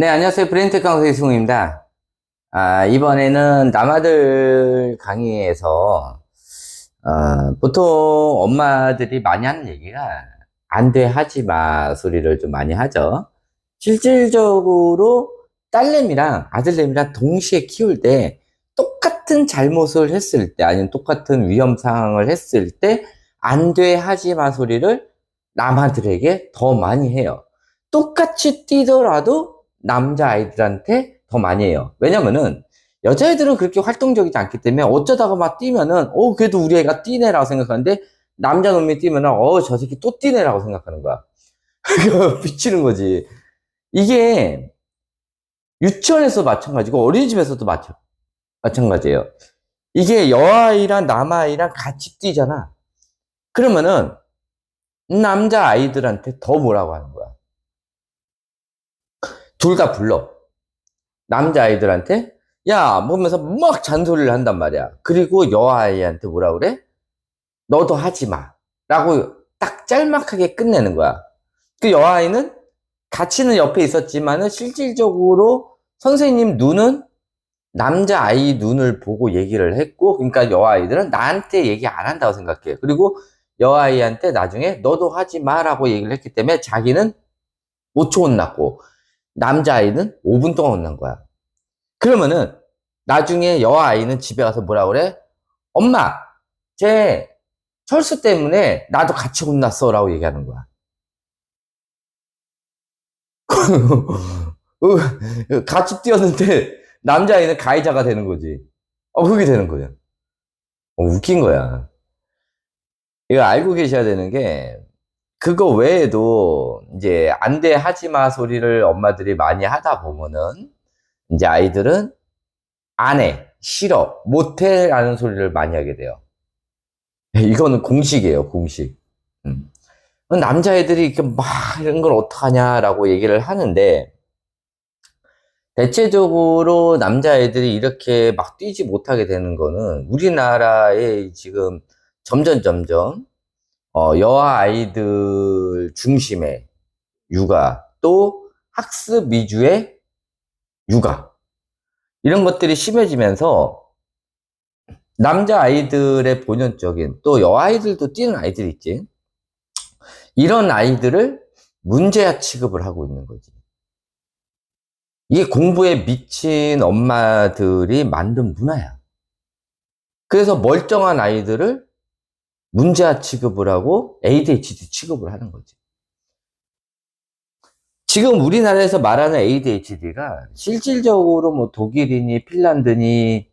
네, 안녕하세요. 브랜드 강사 이승우입니다. 아, 이번에는 남아들 강의에서, 어, 보통 엄마들이 많이 하는 얘기가, 안 돼, 하지 마 소리를 좀 많이 하죠. 실질적으로 딸내미랑 아들내미랑 동시에 키울 때, 똑같은 잘못을 했을 때, 아니면 똑같은 위험 상황을 했을 때, 안 돼, 하지 마 소리를 남아들에게 더 많이 해요. 똑같이 뛰더라도 남자아이들한테 더 많이 해요. 왜냐면은 여자애들은 그렇게 활동적이지 않기 때문에 어쩌다가 막 뛰면은 어 그래도 우리 애가 뛰네라고 생각하는데 남자 놈이 뛰면은 어 저 새끼 또 뛰네라고 생각하는 거야. 미치는 거지. 이게 유치원에서 마찬가지고 어린이집에서도 마찬, 마찬가지예요. 이게 여아이랑 남아이랑 같이 뛰잖아. 그러면은 남자 아이들한테 더 뭐라고 하는 거야. 둘 다 불러. 남자아이들한테, 야, 보면서 막 잔소리를 한단 말이야. 그리고 여아이한테 뭐라 그래? 너도 하지 마. 라고 딱 짤막하게 끝내는 거야. 그 여아이는 같이는 옆에 있었지만은 실질적으로 선생님 눈은 남자 아이 눈을 보고 얘기를 했고, 그러니까 여아이들은 나한테 얘기 안 한다고 생각해. 그리고 여아이한테 나중에 너도 하지 마라고 얘기를 했기 때문에 자기는 5초 혼났고, 남자아이는 5분 동안 혼난 거야. 그러면은 나중에 여아아이는 집에 가서 뭐라 그래? 엄마, 쟤 철수 때문에 나도 같이 혼났어 라고 얘기하는 거야. 어, 같이 뛰었는데 남자아이는 가해자가 되는 거지. 어, 그게 되는 거야. 어, 웃긴 거야. 이거 알고 계셔야 되는 게 그거 외에도 이제 안 돼 하지 마 소리를 엄마들이 많이 하다 보면은 이제 아이들은 안 해, 싫어, 못 해라는 소리를 많이 하게 돼요. 이거는 공식이에요, 공식. 음. 남자애들이 이렇게 막 이런 걸 어떡하냐라고 얘기를 하는데 대체적으로 남자애들이 이렇게 막 뛰지 못하게 되는 거는 우리나라의 지금 점점 점점 어, 여아 아이들 중심의 육아, 또 학습 위주의 육아. 이런 것들이 심해지면서 남자 아이들의 본연적인 또 여아 아이들도 뛰는 아이들 있지. 이런 아이들을 문제아 취급을 하고 있는 거지. 이게 공부에 미친 엄마들이 만든 문화야. 그래서 멀쩡한 아이들을 문제아 취급을 하고 ADHD 취급을 하는 거지. 지금 우리나라에서 말하는 ADHD가 실질적으로 뭐 독일이니 핀란드니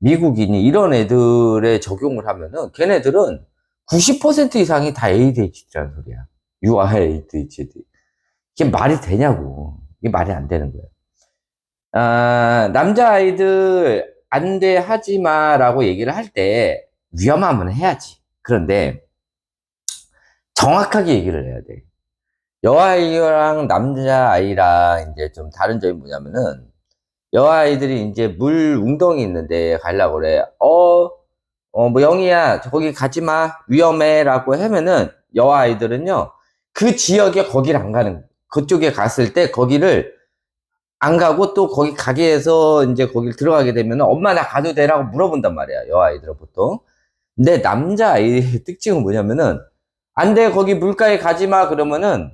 미국이니 이런 애들에 적용을 하면은 걔네들은 90% 이상이 다 ADHD라는 소리야. 유아 ADHD. 이게 말이 되냐고. 이게 말이 안 되는 거야. 아, 남자 아이들 안 돼 하지 마라고 얘기를 할 때 위험하면 해야지. 그런데 정확하게 얘기를 해야 돼. 여아이랑 남자아이랑 이제 좀 다른 점이 뭐냐면은 여아이들이 이제 물 웅덩이 있는데 가려고 그래. 어, 어, 뭐 영희야, 거기 가지 마. 위험해. 라고 하면은 여아이들은요, 그 지역에 거기를 안 가는, 그쪽에 갔을 때 거기를 안 가고 또 거기 가게에서 이제 거길 들어가게 되면 엄마 나 가도 돼라고 물어본단 말이야. 여아이들은 보통. 근데 남자아이의 특징은 뭐냐면은 안 돼, 거기 물가에 가지 마. 그러면은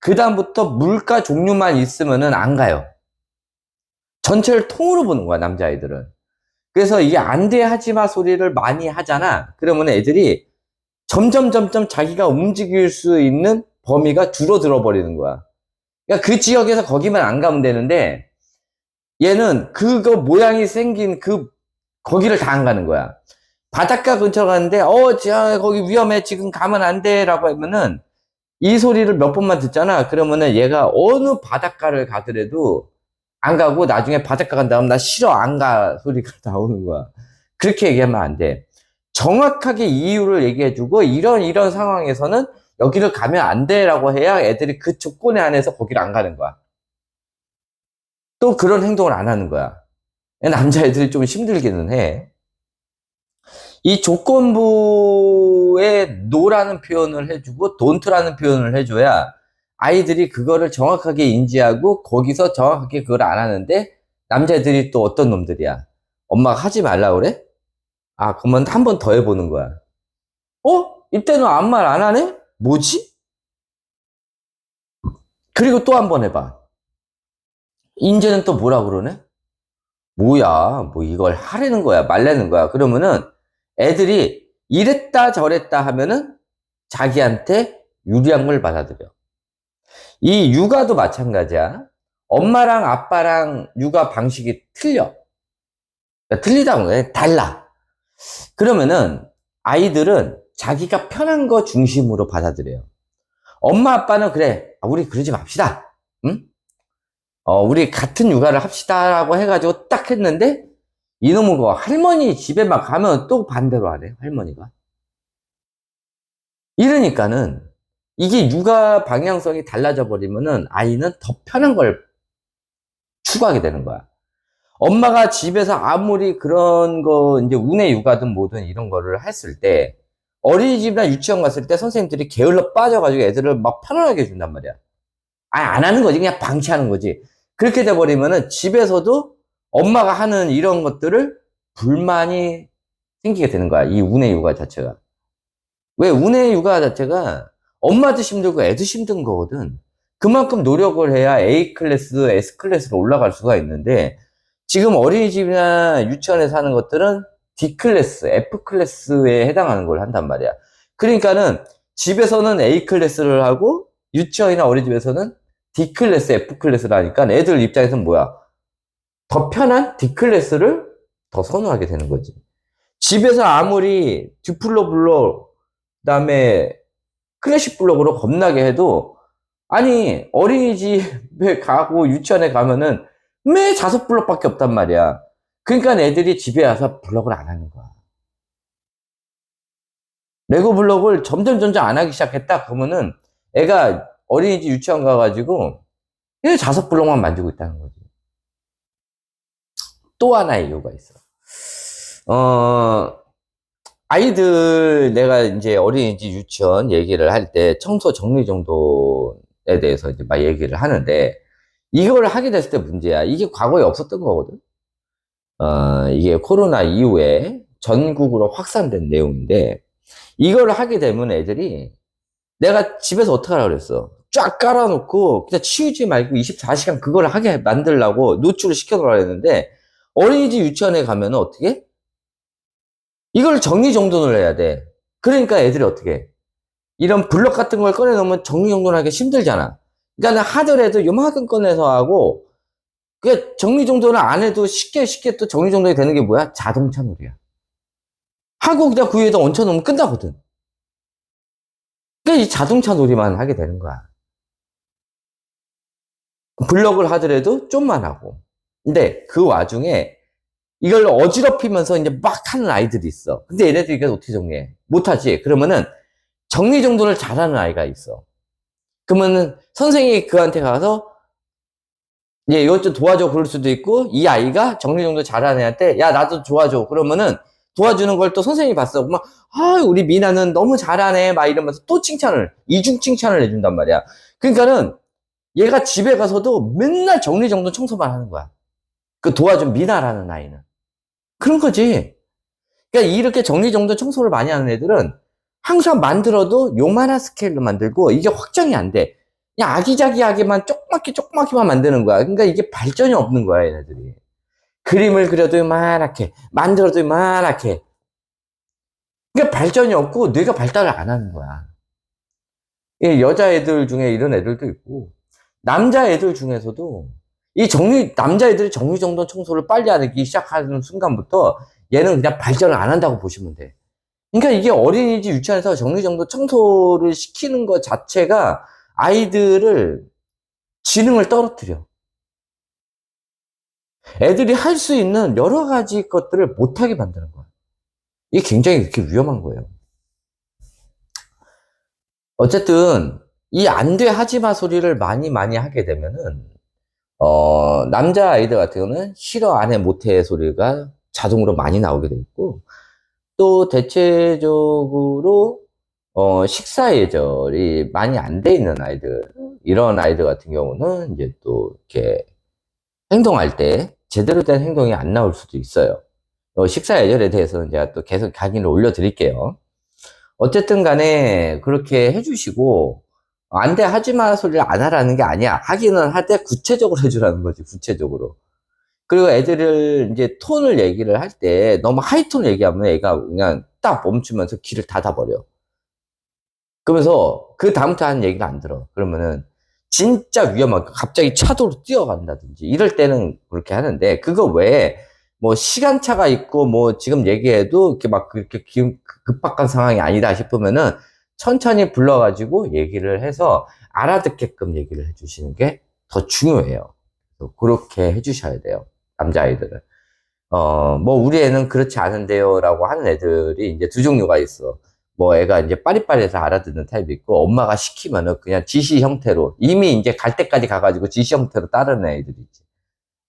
그 다음부터 물가 종류만 있으면은 안 가요. 전체를 통으로 보는 거야, 남자아이들은. 그래서 이게 안 돼, 하지 마 소리를 많이 하잖아. 그러면 애들이 점점, 점점 자기가 움직일 수 있는 범위가 줄어들어 버리는 거야. 그러니까 그 지역에서 거기만 안 가면 되는데 얘는 그거 모양이 생긴 그, 거기를 다 안 가는 거야. 바닷가 근처 가는데, 어, 자, 거기 위험해. 지금 가면 안 돼. 라고 하면은 이 소리를 몇 번만 듣잖아. 그러면은 얘가 어느 바닷가를 가더라도 안 가고 나중에 바닷가 간 다음 나 싫어 안 가 소리가 나오는 거야. 그렇게 얘기하면 안 돼. 정확하게 이유를 얘기해주고 이런 이런 상황에서는 여기를 가면 안 돼라고 해야 애들이 그 조건에 안에서 거기를 안 가는 거야. 또 그런 행동을 안 하는 거야. 남자애들이 좀 힘들기는 해. 이 조건부에 노라는 표현을 해주고 don't라는 표현을 해줘야 아이들이 그거를 정확하게 인지하고 거기서 정확하게 그걸 안 하는데 남자들이 또 어떤 놈들이야. 엄마가 하지 말라 그래? 아, 그러면 한 번 더 해보는 거야. 어? 이때는 아무 말 안 하네? 뭐지? 그리고 또 한 번 해봐. 이제는 또 뭐라 그러네? 뭐야, 뭐 이걸 하라는 거야, 말라는 거야. 그러면은 애들이 이랬다 저랬다 하면은 자기한테 유리한 걸 받아들여. 이 육아도 마찬가지야. 엄마랑 아빠랑 육아 방식이 틀려. 그러니까 틀리다고 해. 달라. 그러면은 아이들은 자기가 편한 거 중심으로 받아들여요. 엄마 아빠는 그래, 아, 우리 그러지 맙시다. 응? 어, 우리 같은 육아를 합시다라고 해가지고 딱 했는데 이놈은 거 할머니 집에만 가면 또 반대로 하래, 할머니가. 이러니까는 이게 육아 방향성이 달라져 버리면은 아이는 더 편한 걸 추구하게 되는 거야. 엄마가 집에서 아무리 그런 거 이제 운의 육아든 뭐든 이런 거를 했을 때 어린이집이나 유치원 갔을 때 선생님들이 게을러 빠져가지고 애들을 막 편안하게 해준단 말이야. 아니 안 하는 거지 그냥 방치하는 거지. 그렇게 돼 버리면은 집에서도 엄마가 하는 이런 것들을 불만이 생기게 되는 거야. 이 운의 육아 자체가. 왜 운의 육아 자체가 엄마도 힘들고 애도 힘든 거거든. 그만큼 노력을 해야 A 클래스, S 클래스로 올라갈 수가 있는데 지금 어린이집이나 유치원에서 하는 것들은 D 클래스, F 클래스에 해당하는 걸 한단 말이야. 그러니까는 집에서는 A 클래스를 하고 유치원이나 어린이집에서는 D 클래스, F 클래스를 하니까 애들 입장에서는 뭐야? 더 편한 D 클래스를 더 선호하게 되는 거지. 집에서 아무리 듀플로 블로 그다음에 클래식 블록으로 겁나게 해도 아니 어린이집에 가고 유치원에 가면은 매 자석 블록밖에 없단 말이야. 그러니까 애들이 집에 와서 블록을 안 하는 거야. 레고 블록을 점점 점점 안 하기 시작했다 그러면은 애가 어린이집 유치원 가가지고 이 자석 블록만 만지고 있다는 거지. 또 하나의 이유가 있어. 어, 아이들 내가 이제 어린이집 유치원 얘기를 할 때 청소 정리 정도에 대해서 이제 막 얘기를 하는데 이걸 하게 됐을 때 문제야. 이게 과거에 없었던 거거든. 어, 이게 코로나 이후에 전국으로 확산된 내용인데 이걸 하게 되면 애들이 내가 집에서 어떻게 하라 그랬어? 쫙 깔아놓고 그냥 치우지 말고 24시간 그걸 하게 만들라고 노출을 시켜놓으라 했는데 어린이집 유치원에 가면 어떻게? 이걸 정리정돈을 해야 돼. 그러니까 애들이 어떻게 해? 이런 블럭 같은 걸 꺼내놓으면 정리정돈하기 힘들잖아. 그러니까 하더라도 요만큼 꺼내서 하고 그 정리정돈을 안 해도 쉽게 쉽게 또 정리정돈이 되는 게 뭐야? 자동차 놀이야. 하고 그냥 그 위에다 얹혀놓으면 끝나거든. 그러니까 이 자동차 놀이만 하게 되는 거야. 블럭을 하더라도 좀만 하고. 근데 그 와중에 이걸 어지럽히면서 이제 막 하는 아이들이 있어. 근데 얘네들이 이걸 어떻게 정리해? 못하지. 그러면은 정리정돈을 잘하는 아이가 있어. 그러면은 선생님이 그한테 가서 예, 이것 좀 도와줘 그럴 수도 있고 이 아이가 정리정돈 잘하는 애한테 야 나도 도와줘 그러면은 도와주는 걸 또 선생님이 봤어. 막, 아, 우리 미나는 너무 잘하네. 막 이러면서 또 칭찬을, 이중 칭찬을 해준단 말이야. 그러니까는 얘가 집에 가서도 맨날 정리정돈 청소만 하는 거야. 그 도와준 미나라는 아이는. 그런 거지. 그러니까 이렇게 정리정돈 청소를 많이 하는 애들은 항상 만들어도 요만한 스케일로 만들고 이게 확장이 안 돼. 그냥 아기자기하게만 조그맣게 조그맣게만 만드는 거야. 그러니까 이게 발전이 없는 거야, 얘네들이. 그림을 그려도 이만하게, 만들어도 이만하게. 그러니까 발전이 없고 뇌가 발달을 안 하는 거야. 이 여자애들 중에 이런 애들도 있고, 남자애들 중에서도 이 정리, 남자애들이 정리정돈 청소를 빨리 하기 시작하는 순간부터 얘는 그냥 발전을 안 한다고 보시면 돼. 그러니까 이게 어린이집 유치원에서 정리정돈 청소를 시키는 것 자체가 아이들을 지능을 떨어뜨려. 애들이 할 수 있는 여러 가지 것들을 못하게 만드는 거야. 이게 굉장히 그렇게 위험한 거예요. 어쨌든 이 안 돼 하지 마 소리를 많이 많이 하게 되면은 어 남자 아이들 같은 경우는 싫어 안 해 못해 소리가 자동으로 많이 나오게 돼 있고 또 대체적으로 어 식사 예절이 많이 안 돼 있는 아이들 이런 아이들 같은 경우는 이제 또 이렇게 행동할 때 제대로 된 행동이 안 나올 수도 있어요. 어, 식사 예절에 대해서는 제가 또 계속 강의를 올려드릴게요. 어쨌든 간에 그렇게 해주시고, 안 돼, 하지 마 소리를 안 하라는 게 아니야. 하기는 할 때 구체적으로 해주라는 거지, 구체적으로. 그리고 애들을 이제 톤을 얘기를 할 때 너무 하이톤을 얘기하면 애가 그냥 딱 멈추면서 귀를 닫아버려. 그러면서 그 다음부터 하는 얘기가 안 들어. 그러면은 진짜 위험하게 갑자기 차도로 뛰어간다든지 이럴 때는 그렇게 하는데 그거 외에 뭐 시간차가 있고 뭐 지금 얘기해도 이렇게 막 그렇게 기- 급박한 상황이 아니다 싶으면은 천천히 불러가지고 얘기를 해서 알아듣게끔 얘기를 해주시는 게 더 중요해요. 그렇게 해주셔야 돼요. 남자아이들은. 어, 뭐, 우리 애는 그렇지 않은데요. 라고 하는 애들이 이제 두 종류가 있어. 뭐, 애가 이제 빠릿빠릿해서 알아듣는 타입이 있고, 엄마가 시키면은 그냥 지시 형태로, 이미 이제 갈 때까지 가가지고 지시 형태로 따르는 애들이 있지.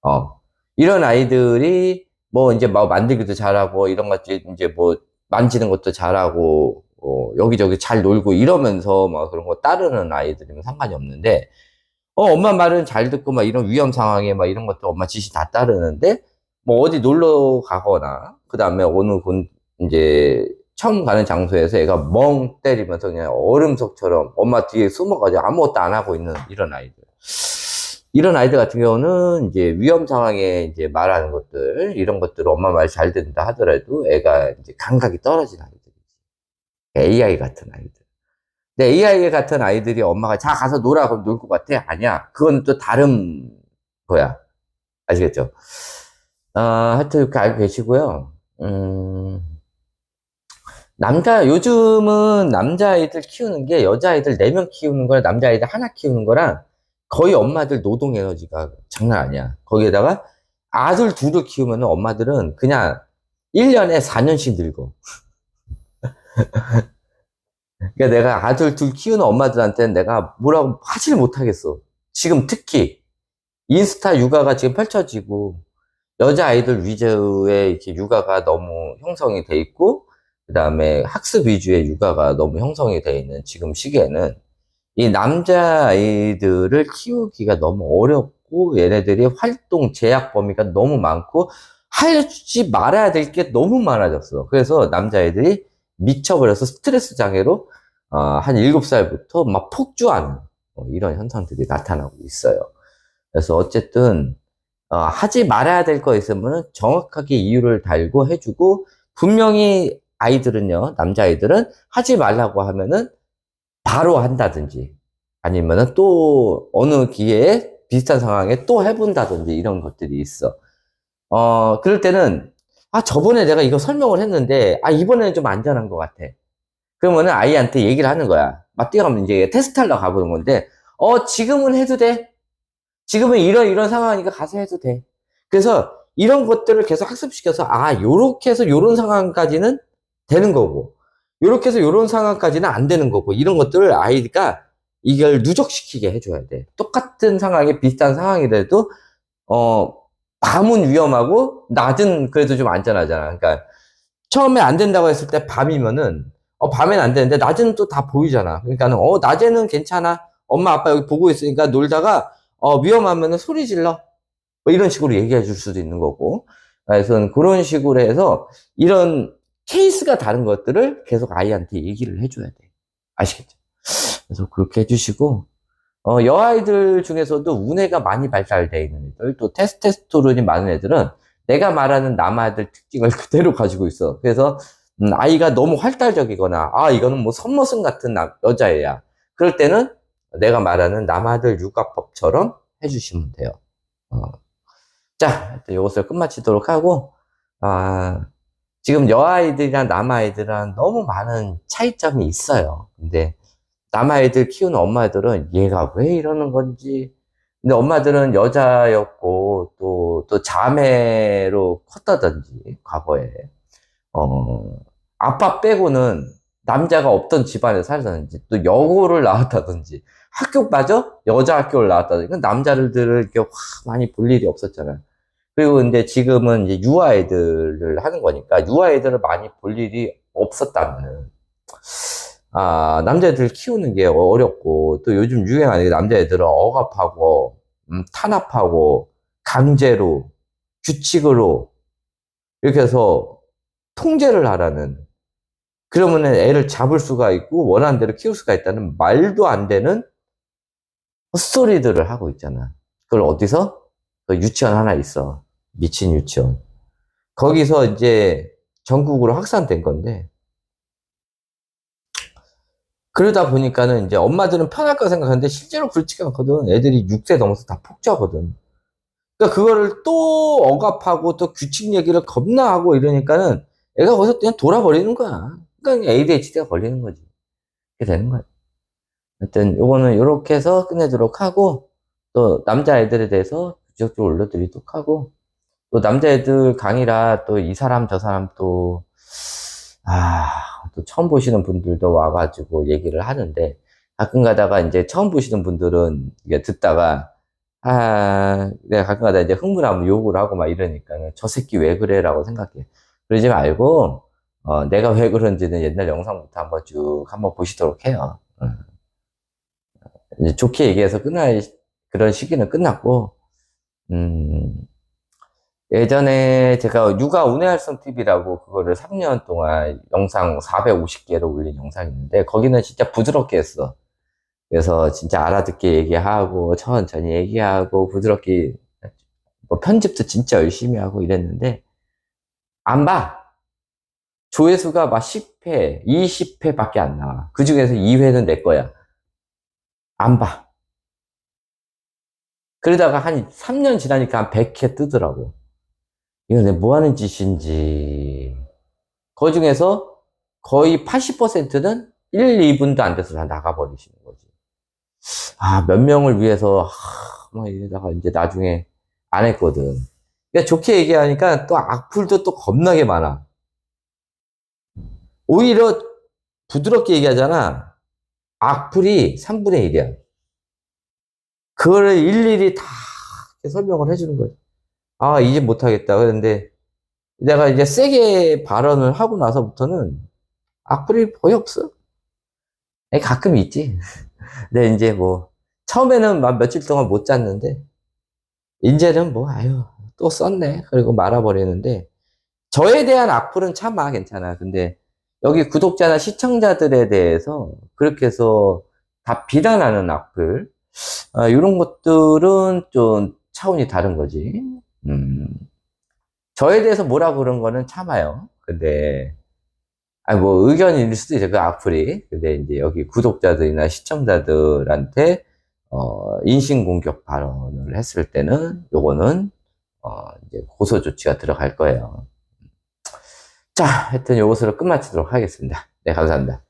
어. 이런 아이들이 뭐, 이제 뭐 만들기도 잘하고, 이런 것들 이제 뭐, 만지는 것도 잘하고, 어, 여기저기 잘 놀고 이러면서 막 그런 거 따르는 아이들이면 상관이 없는데, 어, 엄마 말은 잘 듣고 막 이런 위험 상황에 막 이런 것도 엄마 지시 다 따르는데, 뭐 어디 놀러 가거나, 그 다음에 어느 곳, 이제, 처음 가는 장소에서 애가 멍 때리면서 그냥 얼음석처럼 엄마 뒤에 숨어가지고 아무것도 안 하고 있는 이런 아이들. 이런 아이들 같은 경우는 이제 위험 상황에 이제 말하는 것들, 이런 것들을 엄마 말 잘 듣는다 하더라도 애가 이제 감각이 떨어진 아이들이지. AI 같은 아이들. 근데 AI 같은 아이들이 엄마가 자 가서 놀아 그럼 놀 것 같아? 아니야. 그건 또 다른 거야. 아시겠죠? 아, 하여튼 이렇게 알고 계시고요. 음, 남자, 요즘은 남자 아이들 키우는 게 여자 아이들 4명 키우는 거랑 남자 아이들 하나 키우는 거랑 거의 엄마들 노동 에너지가 장난 아니야. 거기에다가 아들 둘을 키우면 엄마들은 그냥 1년에 4년씩 늙어. 그러니까 내가 아들 둘 키우는 엄마들한테는 내가 뭐라고 하지를 못하겠어. 지금 특히 인스타 육아가 지금 펼쳐지고 여자 아이들 위주의 이렇게 육아가 너무 형성이 돼 있고 그다음에 학습 위주의 육아가 너무 형성이 돼 있는 지금 시기에는 이 남자 아이들을 키우기가 너무 어렵고 얘네들이 활동 제약 범위가 너무 많고 하지 말아야 될 게 너무 많아졌어. 그래서 남자애들이 미쳐버려서 스트레스 장애로 어, 한 7살부터 막 폭주하는 어, 이런 현상들이 나타나고 있어요. 그래서 어쨌든 어, 하지 말아야 될 거 있으면 정확하게 이유를 달고 해주고 분명히 아이들은요 남자아이들은 하지 말라고 하면은 바로 한다든지 아니면은 또 어느 기회에 비슷한 상황에 또 해본다든지 이런 것들이 있어. 어, 그럴 때는 아, 저번에 내가 이거 설명을 했는데 아, 이번에는 좀 안전한 것 같아. 그러면은 아이한테 얘기를 하는 거야. 막 뛰어가면 이제 테스트 하러 가보는 건데 어, 지금은 해도 돼. 지금은 이런 이런 상황이니까 가서 해도 돼. 그래서 이런 것들을 계속 학습시켜서 아, 요렇게 해서 요런 상황까지는 되는 거고 요렇게 해서 요런 상황까지는 안 되는 거고 이런 것들을 아이가 이걸 누적시키게 해줘야 돼. 똑같은 상황이 비슷한 상황이라도 어 밤은 위험하고 낮은 그래도 좀 안전하잖아. 그러니까 처음에 안 된다고 했을 때 밤이면은 어 밤엔 안 되는데 낮에는 또 다 보이잖아. 그러니까는 어 낮에는 괜찮아. 엄마 아빠 여기 보고 있으니까 놀다가 어 위험하면은 소리 질러. 뭐 이런 식으로 얘기해 줄 수도 있는 거고. 그래서 그런 식으로 해서 이런 케이스가 다른 것들을 계속 아이한테 얘기를 해줘야 돼. 아시겠죠? 그래서 그렇게 해주시고, 어, 여아이들 중에서도 우뇌가 많이 발달되어 있는 애들, 또 테스테스토론이 많은 애들은 내가 말하는 남아들 특징을 그대로 가지고 있어. 그래서, 음, 아이가 너무 활달적이거나, 아, 이거는 뭐 선머슴 같은 남, 여자애야. 그럴 때는 내가 말하는 남아들 육아법처럼 해주시면 돼요. 어. 자, 이것을 끝마치도록 하고, 아, 지금 여아이들이랑 남아이들이랑 너무 많은 차이점이 있어요. 근데 남아이들 키우는 엄마들은 얘가 왜 이러는 건지. 근데 엄마들은 여자였고 또, 또 자매로 컸다든지, 과거에. 어, 아빠 빼고는 남자가 없던 집안에 살았다든지, 또 여고를 나왔다든지, 학교 빠져? 여자 학교를 나왔다든지, 그 남자들을 이렇게 확 많이 볼 일이 없었잖아요. 그리고 근데 지금은 이제 유아애들을 하는 거니까 유아애들을 많이 볼 일이 없었다면은 아, 남자애들 키우는 게 어렵고, 또 요즘 유행하는 게 남자애들은 억압하고, 음, 탄압하고, 강제로, 규칙으로, 이렇게 해서 통제를 하라는, 그러면은 애를 잡을 수가 있고, 원하는 대로 키울 수가 있다는 말도 안 되는 헛소리들을 하고 있잖아. 그걸 어디서? 그 유치원 하나 있어. 미친 유치원. 거기서 이제 전국으로 확산된 건데, 그러다 보니까는 이제 엄마들은 편할 거 생각하는데 실제로 그렇지가 않거든. 애들이 6세 넘어서 다 폭주하거든. 그러니까 그거를 또 억압하고 또 규칙 얘기를 겁나 하고 이러니까는 애가 거기서 그냥 돌아버리는 거야. 그러니까 ADHD가 걸리는 거지. 그렇게 되는 거야. 하여튼 요거는 요렇게 해서 끝내도록 하고 또 남자애들에 대해서 구체적으로 올려드리도록 하고 또 남자애들 강의라 또 이 사람 저 사람 또 아, 또 처음 보시는 분들도 와가지고 얘기를 하는데, 가끔 가다가 이제 처음 보시는 분들은 듣다가, 아, 내가 가끔 가다 이제 흥분하면 욕을 하고 막 이러니까는 저 새끼 왜 그래? 라고 생각해. 그러지 말고, 어, 내가 왜 그런지는 옛날 영상부터 한번 쭉 한번 보시도록 해요. 음. 좋게 얘기해서 끝날, 그런 시기는 끝났고, 음, 예전에 제가 육아 운해활성 TV라고 그거를 3년 동안 영상 450개를 올린 영상이 있는데 거기는 진짜 부드럽게 했어. 그래서 진짜 알아듣게 얘기하고 천천히 얘기하고 부드럽게 뭐 편집도 진짜 열심히 하고 이랬는데 안 봐. 조회수가 막 10회, 20회밖에 안 나와. 그 중에서 2회는 내 거야. 안 봐. 그러다가 한 3년 지나니까 한 100회 뜨더라고. 이거 내가 뭐 하는 짓인지. 그 중에서 거의 80%는 1, 2분도 안 돼서 다 나가버리시는 거지. 아, 몇 명을 위해서, 하, 막 이러다가 이제 나중에 안 했거든. 그러니까 좋게 얘기하니까 또 악플도 또 겁나게 많아. 오히려 부드럽게 얘기하잖아. 악플이 3분의 1이야. 그거를 일일이 다 설명을 해주는 거지. 아, 이제 못하겠다. 그런데 내가 이제 세게 발언을 하고 나서부터는 악플이 거의 없어. 아니, 가끔 있지. 근데 이제 뭐, 처음에는 막 며칠 동안 못 잤는데, 이제는 뭐, 아유, 또 썼네. 그리고 말아버리는데, 저에 대한 악플은 참아, 괜찮아. 근데 여기 구독자나 시청자들에 대해서 그렇게 해서 다 비난하는 악플, 아, 이런 것들은 좀 차원이 다른 거지. 음, 저에 대해서 뭐라 그런 거는 참아요. 근데, 아, 뭐, 의견일 수도 있어요. 그 악플이. 근데 이제 여기 구독자들이나 시청자들한테, 어, 인신공격 발언을 했을 때는, 요거는, 어, 이제 고소 조치가 들어갈 거예요. 자, 하여튼 요것으로 끝마치도록 하겠습니다. 네, 감사합니다.